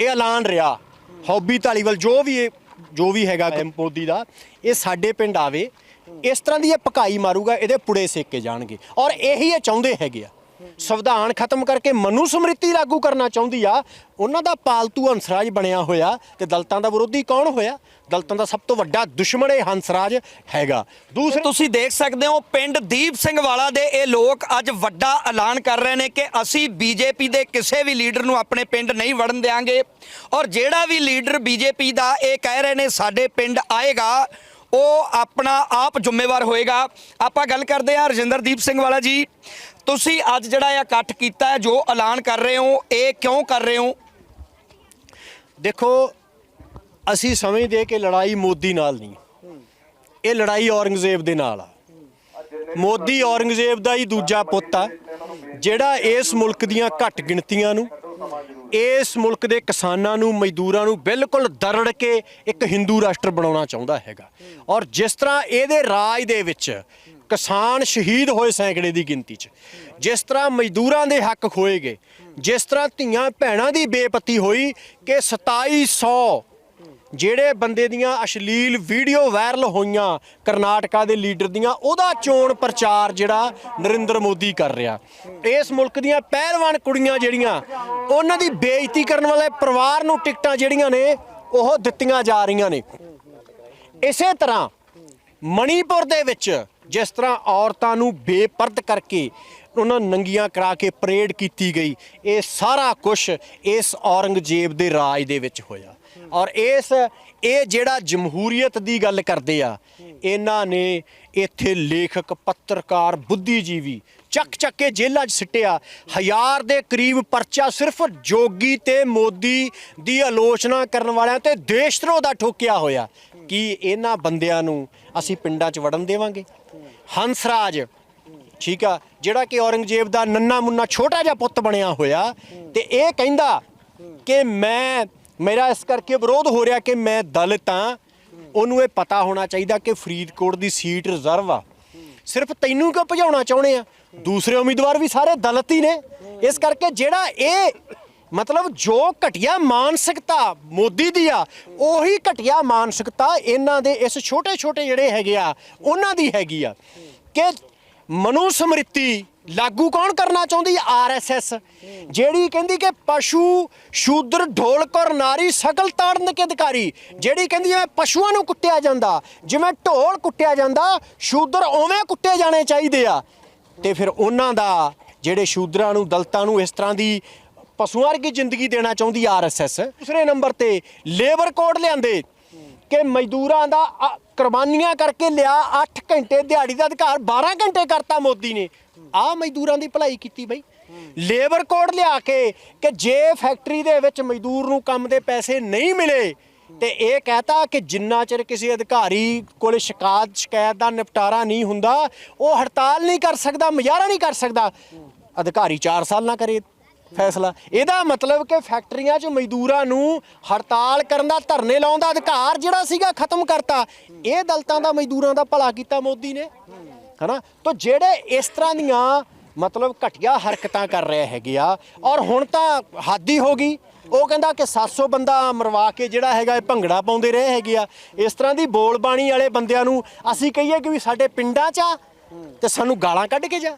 ਇਹ ਐਲਾਨ ਰਿਹਾ। ਹੌਬੀ ਢਾਲੀਵਾਲ ਜੋ ਵੀ ਇਹ ਜੋ ਵੀ ਹੈਗਾ ਮੋਦੀ ਦਾ, ਇਹ ਸਾਡੇ ਪਿੰਡ ਆਵੇ, ਇਸ ਤਰ੍ਹਾਂ ਦੀ ਇਹ ਪਕਾਈ ਮਾਰੂਗਾ, ਇਹਦੇ ਪੁੜੇ ਸੇਕੇ ਜਾਣਗੇ। ਔਰ ਇਹੀ ਇਹ ਚਾਹੁੰਦੇ ਹੈਗੇ ਆ। ਸੰਵਿਧਾਨ ਖਤਮ ਕਰਕੇ ਮਨੂ ਸਮ੍ਰਿਤੀ ਲਾਗੂ ਕਰਨਾ ਚਾਹੁੰਦੀ ਆ, ਉਹਨਾਂ ਦਾ ਪਾਲਤੂ ਹੰਸਰਾਜ ਬਣਿਆ ਹੋਇਆ ਤੇ ਦਲਤਾਂ ਦਾ ਵਿਰੋਧੀ ਕੌਣ ਹੋਇਆ? ਦਲਤਾਂ ਦਾ ਸਭ ਤੋਂ ਵੱਡਾ ਦੁਸ਼ਮਣ ਇਹ ਹੰਸਰਾਜ ਹੈਗਾ। ਦੂਸਰੇ ਤੁਸੀਂ ਦੇਖ ਸਕਦੇ ਹੋ, ਪਿੰਡ ਦੀਪ ਸਿੰਘ ਵਾਲਾ ਦੇ ਇਹ ਲੋਕ ਅੱਜ ਵੱਡਾ ਐਲਾਨ ਕਰ ਰਹੇ ਨੇ ਕਿ ਅਸੀਂ ਬੀਜੇਪੀ ਦੇ ਕਿਸੇ ਵੀ ਲੀਡਰ ਨੂੰ ਆਪਣੇ ਪਿੰਡ ਨਹੀਂ ਵੜਨ ਦੇਵਾਂਗੇ ਔਰ ਜਿਹੜਾ ਵੀ ਲੀਡਰ ਬੀਜੇਪੀ ਦਾ ਇਹ ਕਹਿ ਰਹੇ ਨੇ, ਸਾਡੇ ਪਿੰਡ ਆਏਗਾ, ਉਹ ਆਪਣਾ ਆਪ ਜ਼ਿੰਮੇਵਾਰ ਹੋਏਗਾ। ਆਪਾਂ ਗੱਲ ਕਰਦੇ ਹਾਂ ਰਜਿੰਦਰਦੀਪ ਸਿੰਘ ਵਾਲਾ ਜੀ। ਤੁਸੀਂ ਅੱਜ ਜਿਹੜਾ ਇਹ ਇਕੱਠ ਕੀਤਾ ਹੈ, ਜੋ ਐਲਾਨ ਕਰ ਰਹੇ ਹੋ, ਇਹ ਕਿਉਂ ਕਰ ਰਹੇ ਹੋ? ਦੇਖੋ, ਅਸੀਂ ਸਮਝਦੇ ਕਿ ਲੜਾਈ ਮੋਦੀ ਨਾਲ ਨਹੀਂ। ਇਹ ਲੜਾਈ ਔਰੰਗਜ਼ੇਬ ਦੇ ਨਾਲ ਆ। ਮੋਦੀ ਔਰੰਗਜ਼ੇਬ ਦਾ ਹੀ ਦੂਜਾ ਪੁੱਤ ਆ, ਜਿਹੜਾ ਇਸ ਮੁਲਕ ਦੀਆਂ ਘੱਟ ਗਿਣਤੀਆਂ ਨੂੰ, ਇਸ ਮੁਲਕ ਦੇ ਕਿਸਾਨਾਂ ਨੂੰ, ਮਜ਼ਦੂਰਾਂ ਨੂੰ ਬਿਲਕੁਲ ਦਰੜ ਕੇ ਇੱਕ ਹਿੰਦੂ ਰਾਸ਼ਟਰ ਬਣਾਉਣਾ ਚਾਹੁੰਦਾ ਹੈਗਾ। ਔਰ ਜਿਸ ਤਰ੍ਹਾਂ ਇਹਦੇ ਰਾਜ ਦੇ ਵਿੱਚ ਕਿਸਾਨ ਸ਼ਹੀਦ ਹੋਏ ਸੈਂਕੜੇ ਦੀ ਗਿਣਤੀ 'ਚ। ਜਿਸ ਤਰ੍ਹਾਂ ਮਜ਼ਦੂਰਾਂ ਦੇ ਹੱਕ ਖੋਏ ਗਏ ਜਿਸ ਤਰ੍ਹਾਂ ਧੀਆਂ ਭੈਣਾਂ ਦੀ ਬੇਪਤੀ ਹੋਈ ਕਿ 2700 ਜਿਹੜੇ ਬੰਦੇ ਦੀਆਂ ਅਸ਼ਲੀਲ ਵੀਡੀਓ ਵਾਇਰਲ ਹੋਈਆਂ ਕਰਨਾਟਕਾ ਦੇ ਲੀਡਰ ਦੀਆਂ, ਉਹਦਾ ਚੋਣ ਪ੍ਰਚਾਰ ਜਿਹੜਾ ਨਰਿੰਦਰ ਮੋਦੀ ਕਰ ਰਿਹਾ। ਇਸ ਮੁਲਕ ਦੀਆਂ ਪਹਿਲਵਾਨ ਕੁੜੀਆਂ ਜਿਹੜੀਆਂ, ਉਹਨਾਂ ਦੀ ਬੇਇੱਜ਼ਤੀ ਕਰਨ ਵਾਲੇ ਪਰਿਵਾਰ ਨੂੰ ਟਿਕਟਾਂ ਜਿਹੜੀਆਂ ਨੇ, ਉਹ ਦਿੱਤੀਆਂ ਜਾ ਰਹੀਆਂ ਨੇ। ਇਸੇ ਤਰ੍ਹਾਂ ਮਣੀਪੁਰ ਦੇ ਵਿੱਚ ਜਿਸ ਤਰ੍ਹਾਂ ਔਰਤਾਂ ਨੂੰ ਬੇਪਰਦ ਕਰਕੇ ਉਹਨਾਂ ਨੰਗੀਆਂ ਕਰਾ ਕੇ ਪਰੇਡ ਕੀਤੀ ਗਈ, ਇਹ ਸਾਰਾ ਕੁਝ ਇਸ ਔਰੰਗਜ਼ੇਬ ਦੇ ਰਾਜ ਦੇ ਵਿੱਚ ਹੋਇਆ। ਔਰ ਇਸ, ਇਹ ਜਿਹੜਾ ਜਮਹੂਰੀਅਤ ਦੀ ਗੱਲ ਕਰਦੇ ਆ, ਇਹਨਾਂ ਨੇ ਇੱਥੇ ਲੇਖਕ, ਪੱਤਰਕਾਰ, ਬੁੱਧੀਜੀਵੀ ਚੱਕ ਚੱਕ ਕੇ ਜੇਲ੍ਹਾਂ 'ਚ ਸਿੱਟਿਆ। ਹਜ਼ਾਰ ਦੇ ਕਰੀਬ ਪਰਚਾ ਸਿਰਫ ਜੋਗੀ ਤੇ ਮੋਦੀ ਦੀ ਆਲੋਚਨਾ ਕਰਨ ਵਾਲਿਆਂ ਤੇ ਦੇਸ਼ਧਰੋਹ ਦਾ ਠੋਕਿਆ ਹੋਇਆ। ਕਿ ਇਹਨਾਂ ਬੰਦਿਆਂ ਨੂੰ ਅਸੀਂ ਪਿੰਡਾਂ 'ਚ ਵੜਨ ਦੇਵਾਂਗੇ? ਹੰਸਰਾਜ, ਠੀਕ ਆ, ਜਿਹੜਾ ਕਿ ਔਰੰਗਜ਼ੇਬ ਦਾ ਨੰਨਾ ਮੁੰਨਾ ਛੋਟਾ ਜਿਹਾ ਪੁੱਤ ਬਣਿਆ ਹੋਇਆ, ਤੇ ਇਹ ਕਹਿੰਦਾ ਕਿ ਮੈਂ, ਮੇਰਾ ਇਸ ਕਰਕੇ ਵਿਰੋਧ ਹੋ ਰਿਹਾ ਕਿ ਮੈਂ ਦਲਿਤ ਹਾਂ ਉਹਨੂੰ ਇਹ ਪਤਾ ਹੋਣਾ ਚਾਹੀਦਾ ਕਿ ਫਰੀਦਕੋਟ ਦੀ ਸੀਟ ਰਿਜ਼ਰਵ ਆ। ਸਿਰਫ ਤੈਨੂੰ ਕਿਉਂ ਭਜਾਉਣਾ ਚਾਹੁੰਦੇ ਆ? ਦੂਸਰੇ ਉਮੀਦਵਾਰ ਵੀ ਸਾਰੇ ਦਲਿਤ ਹੀ ਨੇ। ਇਸ ਕਰਕੇ ਜਿਹੜਾ ਇਹ ਮਤਲਬ ਜੋ ਘਟਿਆ ਮਾਨਸਿਕਤਾ ਮੋਦੀ ਦੀ ਆ, ਉਹੀ ਘਟਿਆ ਮਾਨਸਿਕਤਾ ਇਹਨਾਂ ਦੇ ਇਸ ਛੋਟੇ ਛੋਟੇ ਜਿਹੜੇ ਹੈਗੇ ਆ, ਉਹਨਾਂ ਦੀ ਹੈਗੀ ਆ। ਕਿ ਮਨੂ ਸਮ੍ਰਿਤੀ ਲਾਗੂ ਕੌਣ ਕਰਨਾ ਚਾਹੁੰਦੀ? ਆਰਐਸਐਸ ਜਿਹੜੀ ਕਹਿੰਦੀ ਕਿ ਪਸ਼ੂ, ਸ਼ੂਦਰ ਢੋਲਕ ਔਰ ਨਾਰੀ ਸਕਲ ਤਾੜਨ ਕੇ ਅਧਿਕਾਰੀ। ਜਿਹੜੀ ਕਹਿੰਦੀ ਜਿਵੇਂ ਪਸ਼ੂਆਂ ਨੂੰ ਕੁੱਟਿਆ ਜਾਂਦਾ। ਜਿਵੇਂ ਢੋਲ ਕੁੱਟਿਆ ਜਾਂਦਾ, ਸ਼ੂਦਰ ਉਵੇਂ ਕੁੱਟੇ ਜਾਣੇ ਚਾਹੀਦੇ ਆ। ਤੇ ਫਿਰ ਉਹਨਾਂ ਦਾ, ਜਿਹੜੇ ਸ਼ੂਦਰਾਂ ਨੂੰ, ਦਲਤਾਂ ਨੂੰ ਇਸ ਤਰ੍ਹਾਂ ਦੀ ਪਸ਼ੂਆਂ ਵਰਗੀ ਜ਼ਿੰਦਗੀ ਦੇਣਾ ਚਾਹੁੰਦੀ ਆਰਐਸਐਸ ਦੂਸਰੇ ਨੰਬਰ ਤੇ ਲੇਬਰ ਕੋਡ ਲਿਆਂਦੇ ਕਿ ਮਜ਼ਦੂਰਾਂ ਦਾ ਕੁਰਬਾਨੀਆਂ ਕਰਕੇ ਲਿਆ 8 ਘੰਟੇ ਦਿਹਾੜੀ ਦਾ ਅਧਿਕਾਰ 12 ਘੰਟੇ ਕਰਤਾ ਮੋਦੀ ਨੇ। ਆ ਮਜ਼ਦੂਰਾਂ ਦੀ ਭਲਾਈ ਕੀਤੀ ਬਈ। ਲੇਬਰ ਕੋਡ ਲਿਆ ਕੇ ਕਿ ਜੇ ਫੈਕਟਰੀ ਦੇ ਵਿੱਚ ਮਜ਼ਦੂਰ ਨੂੰ ਕੰਮ ਦੇ ਪੈਸੇ ਨਹੀਂ ਮਿਲੇ, ਤੇ ਇਹ ਕਹਤਾ ਕਿ ਜਿੰਨਾ ਚਿਰ ਕਿਸੇ ਅਧਿਕਾਰੀ ਕੋਲ ਸ਼ਿਕਾਇਤ ਸ਼ਿਕਾਇਤ ਦਾ ਨਿਪਟਾਰਾ ਨਹੀਂ ਹੁੰਦਾ, ਉਹ ਹੜਤਾਲ ਨਹੀਂ ਕਰ ਸਕਦਾ, ਮੁਜ਼ਾਹਰਾ ਨਹੀਂ ਕਰ ਸਕਦਾ। ਅਧਿਕਾਰੀ 4 ਸਾਲ ਨਾ ਕਰੇ। ਫੈਸਲਾ। ਇਹਦਾ ਮਤਲਬ ਕਿ ਫੈਕਟਰੀਆਂ 'ਚ ਮਜ਼ਦੂਰਾਂ ਨੂੰ ਹੜਤਾਲ ਕਰਨ ਦਾ, ਧਰਨੇ ਲਾਉਣ ਦਾ ਅਧਿਕਾਰ ਜਿਹੜਾ ਸੀਗਾ ਖਤਮ ਕਰਤਾ। ਇਹ ਦਲਤਾਂ ਦਾ, ਮਜ਼ਦੂਰਾਂ ਦਾ ਭਲਾ ਕੀਤਾ ਮੋਦੀ ਨੇ। ਹਨਾ? ਤਾਂ ਜਿਹੜੇ ਇਸ ਤਰ੍ਹਾਂ ਦੀਆਂ ਮਤਲਬ ਘਟੀਆ ਹਰਕਤਾਂ ਕਰ ਰਹੇ ਹੈਗੇ ਆ, ਔਰ ਹੁਣ ਤਾਂ ਹਾਦੀ ਹੋ ਗਈ। ਉਹ ਕਹਿੰਦਾ ਕਿ 700 ਬੰਦਾ ਮਰਵਾ ਕੇ ਜਿਹੜਾ ਹੈਗਾ ਇਹ ਭੰਗੜਾ ਪਾਉਂਦੇ ਰਹੇ ਹੈਗੇ ਆ। ਇਸ ਤਰ੍ਹਾਂ ਦੀ ਬੋਲ ਬਾਣੀ ਵਾਲੇ ਬੰਦਿਆਂ ਨੂੰ ਅਸੀਂ ਕਹੀਏ ਕਿ ਵੀ ਸਾਡੇ ਪਿੰਡਾਂ 'ਚ ਆ ਤੇ ਸਾਨੂੰ ਗਾਲਾਂ ਕੱਢ ਕੇ ਜਾ।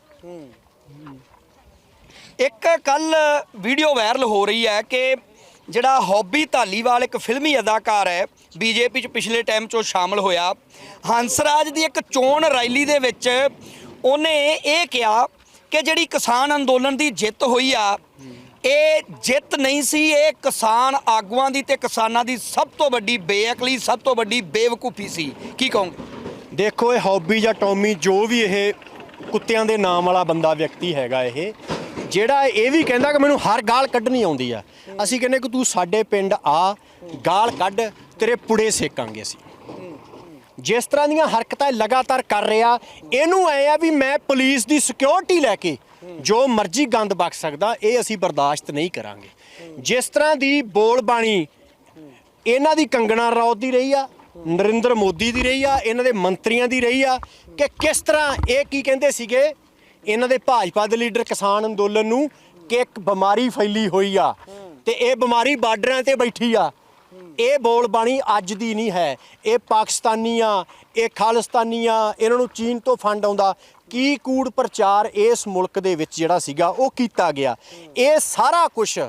ਇੱਕ ਕੱਲ ਵੀਡੀਓ ਵਾਇਰਲ ਹੋ ਰਹੀ ਹੈ ਕਿ ਜਿਹੜਾ ਹੌਬੀ ਧਾਲੀਵਾਲ ਇੱਕ ਫਿਲਮੀ ਅਦਾਕਾਰ ਹੈ ਬੀਜੇਪੀ ਚ ਪਿਛਲੇ ਟਾਈਮ ਚੋਂ ਸ਼ਾਮਲ ਹੋਇਆ। ਹੰਸਰਾਜ ਦੀ ਇੱਕ ਚੋਣ ਰੈਲੀ ਦੇ ਵਿੱਚ ਉਹਨੇ ਇਹ ਕਿਹਾ ਕਿ ਜਿਹੜੀ ਕਿਸਾਨ ਅੰਦੋਲਨ ਦੀ ਜਿੱਤ ਹੋਈ ਆ, ਇਹ ਜਿੱਤ ਨਹੀਂ ਸੀ, ਇਹ ਕਿਸਾਨ ਆਗੂਆਂ ਦੀ ਤੇ ਕਿਸਾਨਾਂ ਦੀ ਸਭ ਤੋਂ ਵੱਡੀ ਬੇਅਕਲੀ, ਸਭ ਤੋਂ ਵੱਡੀ ਬੇਵਕੂਫੀ ਸੀ। ਕੀ ਕਹੋਗੇ? ਦੇਖੋ, ਇਹ ਹੌਬੀ ਜਾਂ ਟੌਮੀ ਜੋ ਵੀ ਇਹ ਕੁੱਤਿਆਂ ਦੇ ਨਾਮ ਵਾਲਾ ਬੰਦਾ, ਵਿਅਕਤੀ ਹੈਗਾ ਇਹ ਜਿਹੜਾ ਇਹ ਵੀ ਕਹਿੰਦਾ ਕਿ ਮੈਨੂੰ ਹਰ ਗਾਲ ਕੱਢਣੀ ਆਉਂਦੀ ਆ। ਅਸੀਂ ਕਹਿੰਦੇ ਕਿ ਤੂੰ ਸਾਡੇ ਪਿੰਡ ਆ, ਗਾਲ ਕੱਢ, ਤੇਰੇ ਪੁੜੇ ਸੇਕਾਂਗੇ ਅਸੀਂ। ਜਿਸ ਤਰ੍ਹਾਂ ਦੀਆਂ ਹਰਕਤਾਂ ਲਗਾਤਾਰ ਕਰ ਰਿਹਾ, ਇਹਨੂੰ ਐ ਆ ਵੀ ਮੈਂ ਪੁਲਿਸ ਦੀ ਸਿਕਿਉਰਿਟੀ ਲੈ ਕੇ ਜੋ ਮਰਜ਼ੀ ਗੰਦ ਬਖ ਸਕਦਾ, ਇਹ ਅਸੀਂ ਬਰਦਾਸ਼ਤ ਨਹੀਂ ਕਰਾਂਗੇ। ਜਿਸ ਤਰ੍ਹਾਂ ਦੀ ਬੋਲ ਬਾਣੀ ਇਹਨਾਂ ਦੀ ਕੰਗਣਾ ਰਣੌਤ ਦੀ ਰਹੀ ਆ, ਨਰਿੰਦਰ ਮੋਦੀ ਦੀ ਰਹੀ ਆ, ਇਹਨਾਂ ਦੇ ਮੰਤਰੀਆਂ ਦੀ ਰਹੀ ਆ, ਕਿ ਕਿਸ ਤਰ੍ਹਾਂ ਇਹ ਕੀ ਕਹਿੰਦੇ ਸੀਗੇ ਇਹਨਾਂ ਦੇ ਭਾਜਪਾ ਦੇ ਲੀਡਰ ਕਿਸਾਨ ਅੰਦੋਲਨ ਨੂੰ ਕਿ ਇੱਕ ਬਿਮਾਰੀ ਫੈਲੀ ਹੋਈ ਆ ਤੇ ਇਹ ਬਿਮਾਰੀ ਬਾਰਡਰਾਂ ਤੇ ਬੈਠੀ ਆ। ਇਹ ਬੋਲ ਬਾਣੀ ਅੱਜ ਦੀ ਨਹੀਂ ਹੈ। ਇਹ ਪਾਕਿਸਤਾਨੀ ਆ, ਇਹ ਖਾਲਿਸਤਾਨੀ ਆ, ਇਹਨਾਂ ਨੂੰ ਚੀਨ ਤੋਂ ਫੰਡ ਆਉਂਦਾ। ਕੀ ਕੂੜ ਪ੍ਰਚਾਰ ਇਸ ਮੁਲਕ ਦੇ ਵਿੱਚ ਜਿਹੜਾ ਸੀਗਾ, ਉਹ ਕੀਤਾ ਗਿਆ? ਇਹ ਸਾਰਾ ਕੁਝ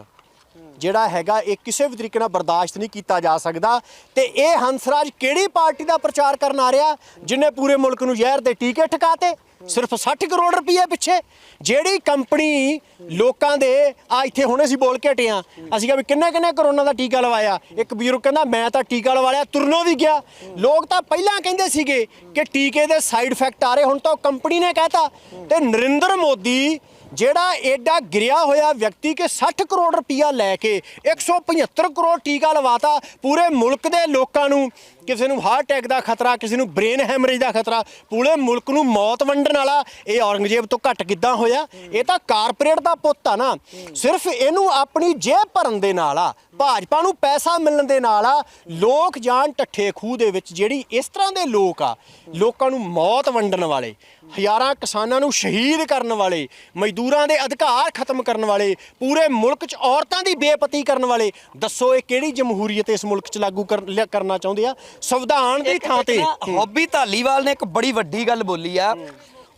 ਜਿਹੜਾ ਹੈਗਾ, ਇਹ ਕਿਸੇ ਵੀ ਤਰੀਕੇ ਨਾਲ ਬਰਦਾਸ਼ਤ ਨਹੀਂ ਕੀਤਾ ਜਾ ਸਕਦਾ। ਤੇ ਇਹ ਹੰਸਰਾਜ ਕਿਹੜੀ ਪਾਰਟੀ ਦਾ ਪ੍ਰਚਾਰ ਕਰਨ ਆ ਰਿਹਾ? ਜਿਨੇ ਪੂਰੇ ਮੁਲਕ ਨੂੰ ਜ਼ਹਿਰ ਦੇ ਟੀਕੇ ਠਕਾਤੇ ਸਿਰਫ 60 ਕਰੋੜ ਰੁਪਏ ਪਿੱਛੇ। ਜਿਹੜੀ ਕੰਪਨੀ ਲੋਕਾਂ ਦੇ, ਆ ਇੱਥੇ ਹੁਣੇ ਅਸੀਂ ਬੋਲ ਕੇ ਹਟੇ ਆ ਅਸੀਂ ਕਿਹਾ ਵੀ ਕਿੰਨੇ ਕਿੰਨੇ ਕਰੋਨਾ ਦਾ ਟੀਕਾ ਲਵਾਇਆ। ਇੱਕ ਬਜ਼ੁਰਗ ਕਹਿੰਦਾ, ਮੈਂ ਤਾਂ ਟੀਕਾ ਲਵਾ ਲਿਆ ਤੁਰਨੋਂ ਵੀ ਗਿਆ। ਲੋਕ ਤਾਂ ਪਹਿਲਾਂ ਕਹਿੰਦੇ ਸੀਗੇ ਕਿ ਟੀਕੇ ਦੇ ਸਾਈਡ ਇਫੈਕਟ ਆ ਰਹੇ, ਹੁਣ ਤਾਂ ਕੰਪਨੀ ਨੇ ਕਹਿਤਾ। ਤੇ ਨਰਿੰਦਰ ਮੋਦੀ, ਜਿਹੜਾ ਐਡਾ ਗਿਰਿਆ ਹੋਇਆ ਵਿਅਕਤੀ ਕਿ 60 ਕਰੋੜ ਰੁਪਇਆ ਲੈ ਕੇ 175 ਕਰੋੜ ਟੀਕਾ ਲਵਾਤਾ ਪੂਰੇ ਮੁਲਕ ਦੇ ਲੋਕਾਂ ਨੂੰ। ਕਿਸੇ ਨੂੰ ਹਾਰਟ ਅਟੈਕ ਦਾ ਖਤਰਾ, ਕਿਸੇ ਨੂੰ ਬ੍ਰੇਨ ਹੈਮਰੇਜ ਦਾ ਖਤਰਾ, ਪੂਰੇ ਮੁਲਕ ਨੂੰ ਮੌਤ ਵੰਡਣ ਵਾਲਾ ਇਹ ਔਰੰਗਜ਼ੇਬ ਤੋਂ ਘੱਟ ਕਿੱਦਾਂ ਹੋਇਆ? ਇਹ ਤਾਂ ਕਾਰਪੋਰੇਟ ਦਾ ਪੁੱਤ ਆ ਨਾ। ਸਿਰਫ ਇਹਨੂੰ ਆਪਣੀ ਜੇਬ ਭਰਨ ਦੇ ਨਾਲ ਆ, ਭਾਜਪਾ ਨੂੰ ਪੈਸਾ ਮਿਲਣ ਦੇ ਨਾਲ ਆ, ਲੋਕ ਜਾਣ ਟੱਠੇ ਖੂਹ ਦੇ ਵਿੱਚ ਜਿਹੜੀ ਇਸ ਤਰ੍ਹਾਂ ਦੇ ਲੋਕ ਆ, ਲੋਕਾਂ ਨੂੰ ਮੌਤ ਵੰਡਣ ਵਾਲੇ, ਹਜ਼ਾਰਾਂ ਕਿਸਾਨਾਂ ਨੂੰ ਸ਼ਹੀਦ ਕਰਨ ਵਾਲੇ, ਮਜ਼ਦੂਰਾਂ ਦੇ ਅਧਿਕਾਰ ਖਤਮ ਕਰਨ ਵਾਲੇ, ਪੂਰੇ ਮੁਲਕ 'ਚ ਔਰਤਾਂ ਦੀ ਬੇਪਤੀ ਕਰਨ ਵਾਲੇ, ਦੱਸੋ ਇਹ ਕਿਹੜੀ ਜਮਹੂਰੀਅਤ ਇਸ ਮੁਲਕ 'ਚ ਲਾਗੂ ਕਰ- ਲਿਆ- ਕਰਨਾ ਚਾਹੁੰਦੇ ਆ? ਸੰਵਿਧਾਨ ਦੀ ਥਾਂ ਤੇ। ਹੌਬੀ ਧਾਲੀਵਾਲ ਨੇ ਇੱਕ ਬੜੀ ਵੱਡੀ ਗੱਲ ਬੋਲੀ ਆ।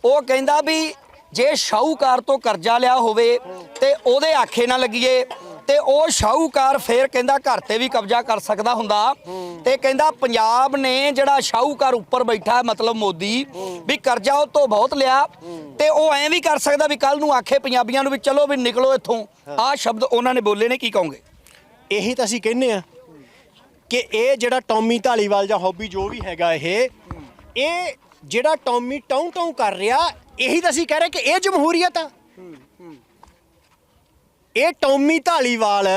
ਉਹ ਕਹਿੰਦਾ ਵੀ ਜੇ ਸ਼ਾਹੂਕਾਰ ਤੋਂ ਕਰਜ਼ਾ ਲਿਆ ਹੋਵੇ ਤੇ ਉਹਦੇ ਆਖੇ ਨਾ ਲੱਗੀਏ ਤੇ ਉਹ ਸ਼ਾਹੂਕਾਰ ਫੇਰ ਕਹਿੰਦਾ ਘਰ ਤੇ ਵੀ ਕਬਜ਼ਾ ਕਰ ਸਕਦਾ ਹੁੰਦਾ। ਤੇ ਕਹਿੰਦਾ ਪੰਜਾਬ ਨੇ ਜਿਹੜਾ ਸ਼ਾਹੂਕਾਰ ਉੱਪਰ ਬੈਠਾ ਹੈ, ਮਤਲਬ ਮੋਦੀ ਵੀ ਕਰਜ਼ਾ ਉਹ ਤੋਂ ਬਹੁਤ ਲਿਆ ਤੇ ਉਹ ਐਂ ਵੀ ਕਰ ਸਕਦਾ ਵੀ ਕੱਲ ਨੂੰ ਆਖੇ ਪੰਜਾਬੀਆਂ ਨੂੰ ਵੀ ਚਲੋ ਵੀ ਨਿਕਲੋ ਇੱਥੋਂ। ਆਹ ਸ਼ਬਦ ਉਹਨਾਂ ਨੇ ਬੋਲੇ ਨੇ ਕੀ ਕਹੋਗੇ? ਇਹੀ ਤਾਂ ਅਸੀਂ ਕਹਿੰਨੇ ਆ ਕਿ ਇਹ ਜਿਹੜਾ ਟੌਮੀ ਢਾਲੀਵਾਲ ਜਾਂ ਹੌਬੀ ਜੋ ਵੀ ਹੈਗਾ ਇਹ ਇਹ ਜਿਹੜਾ ਟੌਮੀ ਟੌਂ ਟੌਂ ਕਰ ਰਿਹਾ, ਇਹੀ ਤਾਂ ਅਸੀਂ ਕਹਿ ਰਹੇ ਕਿ ਇਹ ਜਮਹੂਰੀਅਤ ਆ। ਇਹ ਟੌਮੀ ਢਾਲੀਵਾਲ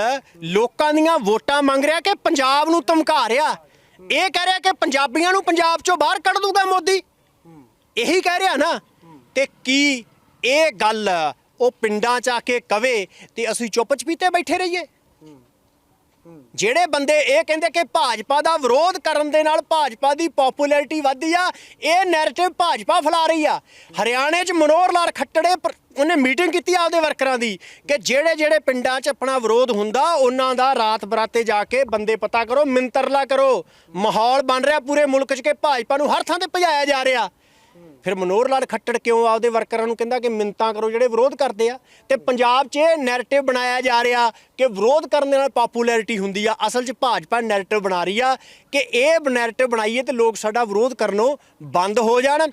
ਲੋਕਾਂ ਦੀਆਂ ਵੋਟਾਂ ਮੰਗ ਰਿਹਾ ਕਿ ਪੰਜਾਬ ਨੂੰ ਧਮਕਾ ਰਿਹਾ। ਇਹ ਕਹਿ ਰਿਹਾ ਕਿ ਪੰਜਾਬੀਆਂ ਨੂੰ ਪੰਜਾਬ ਚੋਂ ਬਾਹਰ ਕੱਢ ਦੂਗਾ ਮੋਦੀ। ਇਹੀ ਕਹਿ ਰਿਹਾ ਨਾ। ਤੇ ਕੀ ਇਹ ਗੱਲ ਉਹ ਪਿੰਡਾਂ ਚ ਆ ਕੇ ਕਵੇ ਤੇ ਅਸੀਂ ਚੁੱਪ ਚਪੀਤੇ ਬੈਠੇ ਰਹੀਏ? ਜਿਹੜੇ ਬੰਦੇ ਇਹ ਕਹਿੰਦੇ ਕਿ ਭਾਜਪਾ ਦਾ ਵਿਰੋਧ ਕਰਨ ਦੇ ਨਾਲ ਭਾਜਪਾ ਦੀ ਪਪੂਲੈਰਿਟੀ ਵਧਦੀ ਆ, ਇਹ ਨੈਰੇਟਿਵ ਭਾਜਪਾ ਫੈਲਾ ਰਹੀ ਆ। ਹਰਿਆਣੇ 'ਚ ਮਨੋਹਰ ਲਾਲ ਖੱਟੜੇ ਉਹਨੇ ਮੀਟਿੰਗ ਕੀਤੀ ਆ ਆਪਦੇ ਵਰਕਰਾਂ ਦੀ ਕਿ ਜਿਹੜੇ ਜਿਹੜੇ ਪਿੰਡਾਂ 'ਚ ਆਪਣਾ ਵਿਰੋਧ ਹੁੰਦਾ, ਉਹਨਾਂ ਦਾ ਰਾਤ ਬਰਾਤੇ ਜਾ ਕੇ ਬੰਦੇ ਪਤਾ ਕਰੋ, ਮਿੰਤਰਲਾ ਕਰੋ। ਮਾਹੌਲ ਬਣ ਰਿਹਾ ਪੂਰੇ ਮੁਲਕ 'ਚ ਕਿ ਭਾਜਪਾ ਨੂੰ ਹਰ ਥਾਂ ਤੇ ਭਜਾਇਆ ਜਾ ਰਿਹਾ। ਫਿਰ ਮਨੋਹਰ ਲਾਲ ਖੱਟੜ ਕਿਉਂ ਆਪਦੇ ਵਰਕਰਾਂ ਨੂੰ ਕਹਿੰਦਾ ਕਿ ਮਿੰਤਾਂ ਕਰੋ, ਜਿਹੜੇ ਵਿਰੋਧ ਕਰਦੇ ਆ? ਤੇ ਪੰਜਾਬ 'ਚ ਇਹ ਨੈਰੇਟਿਵ ਬਣਾਇਆ ਜਾ ਰਿਹਾ ਕਿ ਵਿਰੋਧ ਕਰਨ ਦੇ ਨਾਲ ਪਪੂਲੈਰਿਟੀ ਹੁੰਦੀ ਆ, ਅਸਲ 'ਚ ਭਾਜਪਾ ਨੈਰੇਟਿਵ ਬਣਾ ਰਹੀ ਆ ਕਿ ਇਹ ਨੈਰੇਟਿਵ ਬਣਾਈਏ ਤੇ ਲੋਕ ਸਾਡਾ ਵਿਰੋਧ ਕਰਨੋਂ ਬੰਦ ਹੋ ਜਾਣ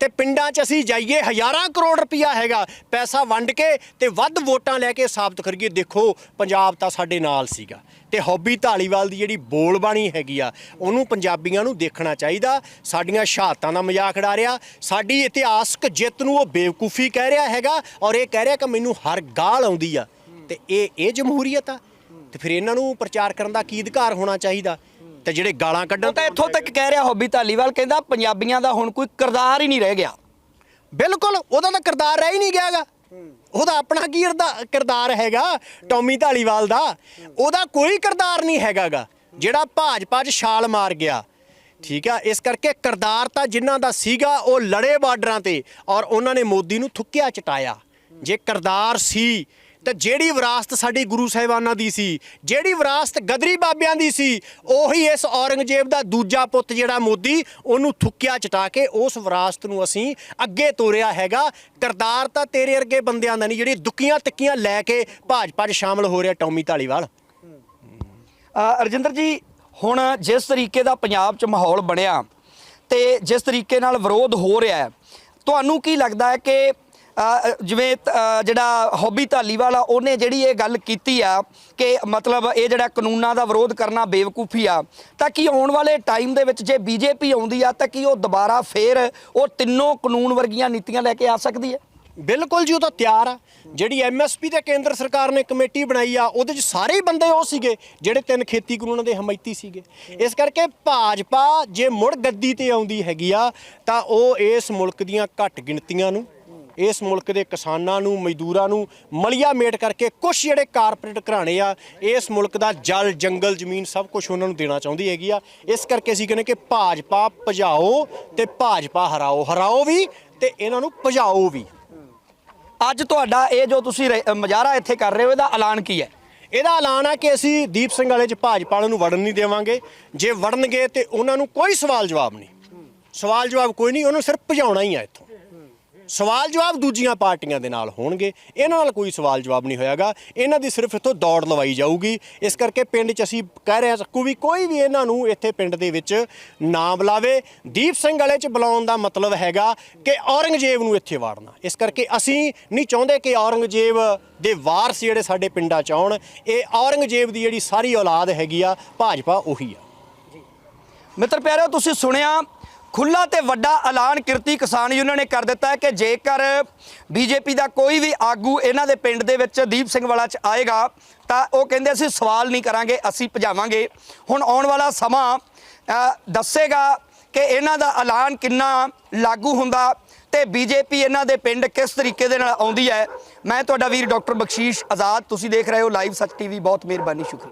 ਤੇ ਪਿੰਡਾਂ 'ਚ ਅਸੀਂ ਜਾਈਏ, ਹਜ਼ਾਰਾਂ ਕਰੋੜ ਰੁਪਇਆ ਹੈਗਾ ਪੈਸਾ ਵੰਡ ਕੇ ਤੇ ਵੱਧ ਵੋਟਾਂ ਲੈ ਕੇ ਸਾਬਤ ਕਰੀਏ। ਦੇਖੋ, ਪੰਜਾਬ ਤਾਂ ਸਾਡੇ ਨਾਲ ਸੀਗਾ ਤੇ ਹੌਬੀ ਢਾਲੀਵਾਲ ਦੀ ਜਿਹੜੀ ਬੋਲਬਾਣੀ ਹੈਗੀ ਆ, ਉਹਨੂੰ ਪੰਜਾਬੀਆਂ ਨੂੰ ਦੇਖਣਾ ਚਾਹੀਦਾ। ਸਾਡੀਆਂ ਸ਼ਹਾਦਤਾਂ ਦਾ ਮਜ਼ਾਕ ਉਡਾ ਰਿਹਾ। ਸਾਡੀ ਇਤਿਹਾਸਕ ਜਿੱਤ ਨੂੰ ਉਹ ਬੇਵਕੂਫੀ ਕਹਿ ਰਿਹਾ ਹੈਗਾ ਔਰ ਇਹ ਕਹਿ ਰਿਹਾ ਕਿ ਮੈਨੂੰ ਹਰ ਗਾਲ ਆਉਂਦੀ ਆ। ਤੇ ਇਹ ਇਹ ਜਮਹੂਰੀਅਤ ਆ। ਤੇ ਫਿਰ ਇਹਨਾਂ ਨੂੰ ਪ੍ਰਚਾਰ ਕਰਨ ਦਾ ਕੀ ਅਧਿਕਾਰ ਹੋਣਾ ਚਾਹੀਦਾ? ਤੇ ਜਿਹੜੇ ਗਾਲਾਂ ਕੱਢਣ ਤਾਂ ਇੱਥੋਂ ਤੱਕ ਕਹਿ ਰਿਹਾ ਹੌਬੀ ਧਾਲੀਵਾਲ ਕਹਿੰਦਾ ਪੰਜਾਬੀਆਂ ਦਾ ਹੁਣ ਕੋਈ ਕਿਰਦਾਰ ਹੀ ਨਹੀਂ ਰਹਿ ਗਿਆ। ਬਿਲਕੁਲ ਉਹਦਾ ਤਾਂ ਕਿਰਦਾਰ ਰਹਿ ਹੀ ਨਹੀਂ ਗਿਆਗਾ। ਉਹਦਾ ਆਪਣਾ ਕੀ ਕਿਰਦਾ- ਕਿਰਦਾਰ ਹੈਗਾ ਟੌਮੀ ਢਾਲੀਵਾਲ ਦਾ। ਉਹਦਾ ਕੋਈ ਕਿਰਦਾਰ ਨਹੀਂ ਹੈਗਾਗਾ ਜਿਹੜਾ ਭਾਜਪਾ 'ਚ ਛਾਲ ਮਾਰ ਗਿਆ। ਠੀਕ ਆ ਇਸ ਕਰਕੇ ਕਿਰਦਾਰ ਤਾਂ ਜਿਨ੍ਹਾਂ ਦਾ ਸੀਗਾ ਉਹ ਲੜੇ ਬਾਰਡਰਾਂ ਤੇ ਔਰ ਉਹਨਾਂ ਨੇ ਮੋਦੀ ਨੂੰ ਥੁੱਕਿਆ ਚਟਾਇਆ। ਜੇ ਕਿਰਦਾਰ ਸੀ ਤੇ ਜਿਹੜੀ ਵਿਰਾਸਤ ਸਾਡੀ ਗੁਰੂ ਸਾਹਿਬਾਨਾਂ ਦੀ ਸੀ ਜਿਹੜੀ ਵਿਰਾਸਤ ਗਦਰੀ ਬਾਬਿਆਂ ਦੀ ਸੀ ਉਹੀ ਇਸ ਔਰੰਗਜ਼ੇਬ ਦਾ ਦੂਜਾ ਪੁੱਤ ਜਿਹੜਾ ਮੋਦੀ ਉਹਨੂੰ ਥੁੱਕਿਆ ਚਟਾ ਕੇ ਉਸ ਵਿਰਾਸਤ ਨੂੰ ਅਸੀਂ ਅੱਗੇ ਤੋਰਿਆ ਹੈਗਾ। ਕਿਰਦਾਰ ਤਾਂ ਤੇਰੇ ਵਰਗੇ ਬੰਦਿਆਂ ਦਾ ਨਹੀਂ ਜਿਹੜੀ ਦੁੱਕੀਆਂ ਤੱਕੀਆਂ ਲੈ ਕੇ ਭਾਜਪਾ 'ਚ ਸ਼ਾਮਲ ਹੋ ਰਿਹਾ ਟੌਮੀ ਧਾਲੀਵਾਲ। ਅ, ਰਜਿੰਦਰ ਜੀ ਹੁਣ ਜਿਸ ਤਰੀਕੇ ਦਾ ਪੰਜਾਬ 'ਚ ਮਾਹੌਲ ਬਣਿਆ ਤੇ ਜਿਸ ਤਰੀਕੇ ਨਾਲ ਵਿਰੋਧ ਹੋ ਰਿਹਾ ਹੈ ਤੁਹਾਨੂੰ ਕੀ ਲੱਗਦਾ ਹੈ ਕਿ ਜਿਵੇਂ ਜਿਹੜਾ ਹੌਬੀ ਧਾਲੀਵਾਲ ਆ ਉਹਨੇ ਜਿਹੜੀ ਇਹ ਗੱਲ ਕੀਤੀ ਆ ਕਿ ਮਤਲਬ ਇਹ ਜਿਹੜਾ ਕਾਨੂੰਨਾਂ ਦਾ ਵਿਰੋਧ ਕਰਨਾ ਬੇਵਕੂਫੀ ਆ, ਤਾਂ ਕੀ ਆਉਣ ਵਾਲੇ ਟਾਈਮ ਦੇ ਵਿੱਚ ਜੇ ਬੀਜੇਪੀ ਆਉਂਦੀ ਆ, ਤਾਂ ਕੀ ਉਹ ਦੁਬਾਰਾ ਫੇਰ ਉਹ ਤਿੰਨੋਂ ਕਾਨੂੰਨ ਵਰਗੀਆਂ ਨੀਤੀਆਂ ਲੈ ਕੇ ਆ ਸਕਦੀ ਹੈ? ਬਿਲਕੁਲ ਜੀ, ਉਹ ਤਾਂ ਤਿਆਰ ਆ। ਜਿਹੜੀ ਐਮਐਸਪੀ ਤੇ ਕੇਂਦਰ ਸਰਕਾਰ ਨੇ ਕਮੇਟੀ ਬਣਾਈ ਆ, ਉਹਦੇ 'ਚ ਸਾਰੇ ਬੰਦੇ ਉਹ ਸੀਗੇ, ਜਿਹੜੇ ਤਿੰਨ ਖੇਤੀ ਕਾਨੂੰਨਾਂ ਦੇ ਹਮਾਇਤੀ ਸੀਗੇ। ਇਸ ਕਰਕੇ ਭਾਜਪਾ ਜੇ ਮੁੜ ਗੱਦੀ ਤੇ ਆਉਂਦੀ ਹੈਗੀ ਆ, ਤਾਂ ਉਹ ਇਸ ਮੁਲਕ ਦੀਆਂ ਘੱਟ ਗਿਣਤੀਆਂ ਨੂੰ ਇਸ ਮੁਲਕ ਦੇ ਕਿਸਾਨਾਂ ਨੂੰ, ਮਜ਼ਦੂਰਾਂ ਨੂੰ ਮਲੀਆ ਮੇਟ ਕਰਕੇ ਕੁਝ ਜਿਹੜੇ ਕਾਰਪੋਰੇਟ ਘਰਾਣੇ ਆ, ਇਸ ਮੁਲਕ ਦਾ ਜਲ, ਜੰਗਲ, ਜ਼ਮੀਨ ਸਭ ਕੁਝ ਉਹਨਾਂ ਨੂੰ ਦੇਣਾ ਚਾਹੁੰਦੀ ਹੈਗੀ ਆ। ਇਸ ਕਰਕੇ ਅਸੀਂ ਕਹਿੰਦੇ ਕਿ ਭਾਜਪਾ ਭਜਾਓ ਤੇ ਭਾਜਪਾ ਹਰਾਓ। ਹਰਾਓ ਵੀ ਤੇ ਇਹਨਾਂ ਨੂੰ ਭਜਾਓ ਵੀ। ਅੱਜ ਤੁਹਾਡਾ ਇਹ ਜੋ ਤੁਸੀਂ ਰ- ਮੁਜ਼ਾਹਰਾ ਇੱਥੇ ਕਰ ਰਹੇ ਹੋ, ਇਹਦਾ ਐਲਾਨ ਕੀ ਹੈ? ਇਹਦਾ ਐਲਾਨ ਹੈ ਕਿ ਅਸੀਂ ਦੀਪ ਸਿੰਘ ਵਾਲੇ ਚ ਭਾਜਪਾ ਵਾਲਿਆਂ ਨੂੰ ਵੜਨ ਨਹੀਂ ਦੇਵਾਂਗੇ। ਜੇ ਵੜਨਗੇ ਤੇ ਉਹਨਾਂ ਨੂੰ ਕੋਈ ਸਵਾਲ ਜਵਾਬ ਨਹੀਂ। ਸਵਾਲ ਜਵਾਬ ਕੋਈ ਨਹੀਂ, ਉਹਨੂੰ ਸਿਰਫ ਭਜਾਉਣਾ ਹੀ ਆ ਇੱਥੋਂ। ਸਵਾਲ ਜਵਾਬ ਦੂਜੀਆਂ ਪਾਰਟੀਆਂ ਦੇ ਨਾਲ ਹੋਣਗੇ। ਇਹਨਾਂ ਨਾਲ ਕੋਈ ਸਵਾਲ ਜਵਾਬ ਨਹੀਂ ਹੋਇਆਗਾ। ਇਹਨਾਂ ਦੀ ਸਿਰਫ ਇੱਥੋਂ ਦੌੜ ਲਵਾਈ ਜਾਊਗੀ। ਇਸ ਕਰਕੇ ਪਿੰਡ 'ਚ ਅਸੀਂ ਕਹਿ ਰਹੇ ਹਾਂ ਸਕੂ ਵੀ ਕੋਈ ਵੀ ਇਹਨਾਂ ਨੂੰ ਇੱਥੇ ਪਿੰਡ ਦੇ ਵਿੱਚ ਨਾ ਬੁਲਾਵੇ। ਦੀਪ ਸਿੰਘ ਵਾਲੇ 'ਚ ਬੁਲਾਉਣ ਦਾ ਮਤਲਬ ਹੈਗਾ ਕਿ ਔਰੰਗਜ਼ੇਬ ਨੂੰ ਇੱਥੇ ਵਾੜਨਾ। ਇਸ ਕਰਕੇ ਅਸੀਂ ਨਹੀਂ ਚਾਹੁੰਦੇ ਕਿ ਔਰੰਗਜ਼ੇਬ ਦੇ ਵਾਰਸ ਜਿਹੜੇ ਸਾਡੇ ਪਿੰਡਾਂ 'ਚ ਆਉਣ। ਇਹ ਔਰੰਗਜ਼ੇਬ ਦੀ ਜਿਹੜੀ ਸਾਰੀ ਔਲਾਦ ਹੈਗੀ ਆ, ਭਾਜਪਾ ਉਹੀ ਆ। ਮਿੱਤਰ ਪਿਆਰਿਓ, ਤੁਸੀਂ ਸੁਣਿਆ ਖੁੱਲਾ ਤੇ ਵੱਡਾ ਐਲਾਨ ਕਿਰਤੀ ਕਿਸਾਨ ਯੂਨੀਅਨ ਨੇ ਕਰ ਦਿੱਤਾ ਹੈ ਕਿ ਜੇਕਰ ਬੀਜੇਪੀ ਦਾ ਕੋਈ ਵੀ ਆਗੂ ਇਹਨਾਂ ਦੇ ਪਿੰਡ ਦੇ ਵਿੱਚ ਦੀਪ ਸਿੰਘ ਵਾਲਾ ਚ ਆਏਗਾ, ਤਾਂ ਉਹ ਕਹਿੰਦੇ ਅਸੀਂ ਸਵਾਲ ਨਹੀਂ ਕਰਾਂਗੇ, ਅਸੀਂ ਭਜਾਵਾਂਗੇ। ਹੁਣ ਆਉਣ ਵਾਲਾ ਸਮਾਂ ਦੱਸੇਗਾ ਕਿ ਇਹਨਾਂ ਦਾ ਐਲਾਨ ਕਿੰਨਾ ਲਾਗੂ ਹੁੰਦਾ ਤੇ ਬੀਜੇਪੀ ਇਹਨਾਂ ਦੇ ਪਿੰਡ ਕਿਸ ਤਰੀਕੇ ਦੇ ਨਾਲ ਆਉਂਦੀ ਹੈ। ਮੈਂ ਤੁਹਾਡਾ ਵੀਰ ਡਾਕਟਰ ਬਖਸ਼ੀਸ਼ ਆਜ਼ਾਦ, ਤੁਸੀਂ ਦੇਖ ਰਹੇ ਹੋ ਲਾਈਵ ਸੱਚ ਟੀਵੀ, ਬਹੁਤ ਮਿਹਰਬਾਨੀ, ਸ਼ੁਕਰੀਆ।